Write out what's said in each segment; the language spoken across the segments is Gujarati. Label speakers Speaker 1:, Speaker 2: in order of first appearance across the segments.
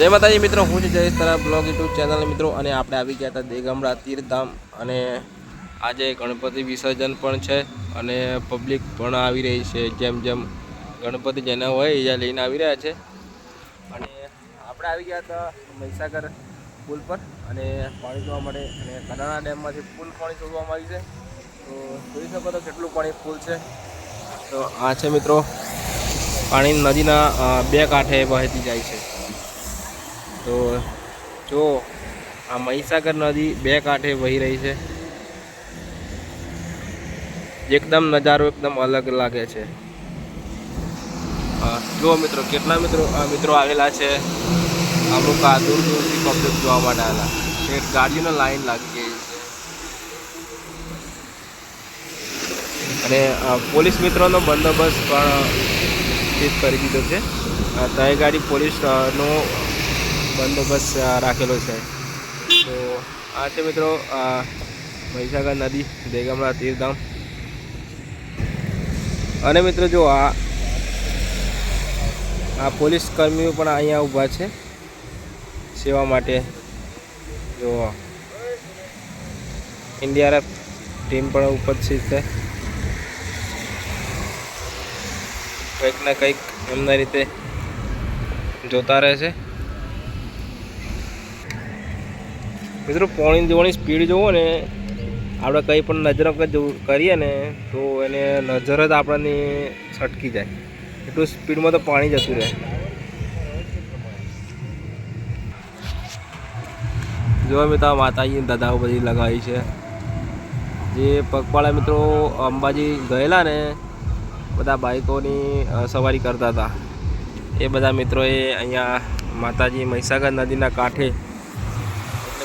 Speaker 1: જય માતાજી મિત્રો, હું છું જયેશ તરા બ્લોગ યુટ્યુબ ચેનલ મિત્રો અને આપણે આવી ગયા હતા દેગમડા તીર્થધામ અને આજે ગણપતિ વિસર્જન પણ છે અને પબ્લિક પણ આવી રહી છે. જેમ જેમ ગણપતિ જેને હોય એ લઈને આવી રહ્યા છે. અને આપણે આવી ગયા હતા મહીસાગર પુલ પર અને પાણી જોવા માટે અને કડાણા ડેમમાંથી ફૂલ પાણી છોડવામાં આવ્યું છે. તો જોઈ શકો તો કેટલું પાણી ફૂલ છે. તો આ છે મિત્રો પાણી નદીના બે કાંઠે વહેતી જાય છે. તો જો આ મહીસાગર નદી બે કાંઠે વહી રહી છે. એકદમ નજારો એકદમ અલગ લાગે છે. જુઓ મિત્રો કેટલા મિત્રો મિત્રો આવેલા છે અમુક આ દૂર દૂરથી પબ્લિક જોવા માટે આવેલા. એક ગાડીનો લાઈન લાગી ગઈ છે. અને પોલીસ મિત્રોનો બંદોબસ્ત પણ કરી દીધો છે. ત્યાં ગાડી પોલીસ અ, નો બંદોબસ્ત રાખેલો છે. તો આ છે મિત્રો મહીસાગર નદી દેગમડા તીર્થધામ અને મિત્રો જો આ આ પોલીસ કર્મીઓ પણ અહીંયા ઊભા છે સેવા માટે. જો એનડીઆરએફ ટીમ પણ ઉપસ્થિત છે. કંઈક ને કંઈક એમના રીતે જોતા રહે છે. મિત્રો પોણી જોવાની સ્પીડ જુઓ ને, આપણે કંઈ પણ નજર કરીએ ને, તો એને નજર જ આપણને છટકી જાય. એટલું સ્પીડમાં તો પાણી જતું રહે. જો મિત્રો માતાજી દાદાઓ બધી લગાવી છે. જે પગપાળા મિત્રો અંબાજી ગયેલા ને, બધા બાઇકોની સવારી કરતા હતા. એ બધા મિત્રોએ અહીંયા માતાજી મહીસાગર નદીના કાંઠે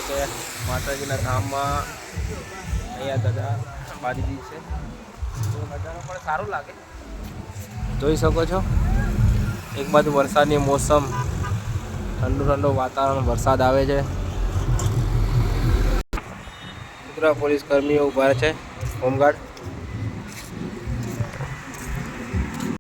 Speaker 1: કે માતાજીના ધામમાં અહીંયા દાદા બાંધી છે. તો પણ સારું લાગે. જોઈ શકો છો. એક બાજુ વરસાદની મોસમ, ઠંડુ ઠંડુ વાતાવરણ, વરસાદ આવે છે. મિત્રો પોલીસ કર્મીઓ ઊભા છે. હોમગાર્ડ.